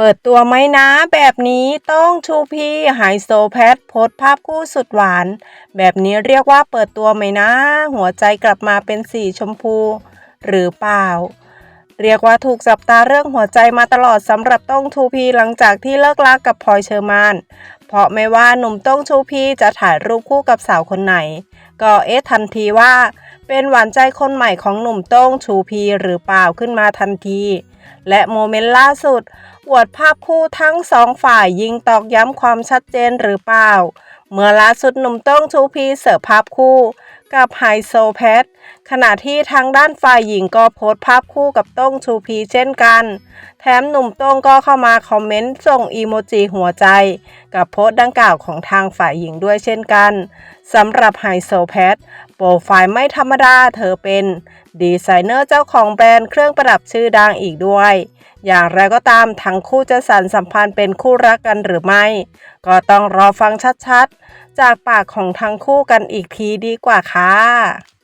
เปิดตัวไหมนะ แบบนี้ต้องชูพีไฮโซแพทโพสภาพคู่สุดหวาน แบบนี้เรียกว่าเปิดตัวไหมนะ หัวใจกลับมาเป็นสีชมพู หรือเปล่า เรียกว่าถูกจับตาเรื่องหัวใจมาตลอดสำหรับต้องชูพีหลังจากที่เลิกลักกับพลอยเชอร์มานเพราะไม่ว่าหนุ่มต้องชูพีจะถ่ายรูปคู่กับสาวคนไหน ก็เอ๊ะทันทีว่า เป็นหวานใจคนใหม่ของหนุ่มต้งชูพีหรือเปล่าขึ้นมาทันที และโมเมนต์ล่าสุด อวดภาพคู่ทั้งสองฝ่ายยิงตอกย้ำความชัดเจนหรือเปล่า เมื่อล่าสุดหนุ่มโต้งชูพีเสิร์ฟภาพคู่ กับไฮโซแพทขณะที่ทางด้านฝ่ายหญิงก็โพสต์ภาพคู่กับโต้งชูพีเช่นกัน แถมหนุ่มโต้งก็เข้ามาคอมเมนต์ส่งอีโมจิหัวใจ กับโพสต์ดังกล่าวของทางฝ่ายหญิงด้วยเช่นกันสำหรับไฮโซแพท โปรไฟล์ไม่ธรรมดา เธอเป็นดีไซเนอร์เจ้าของแบรนด์เครื่องประดับชื่อดังอีกด้วย อย่างไรก็ตามทั้งคู่จะสานสัมพันธ์เป็นคู่รักกันหรือไม่ ก็ต้องรอฟังชัดๆ จากปากของทั้งคู่กันอีกทีดีกว่าค่ะ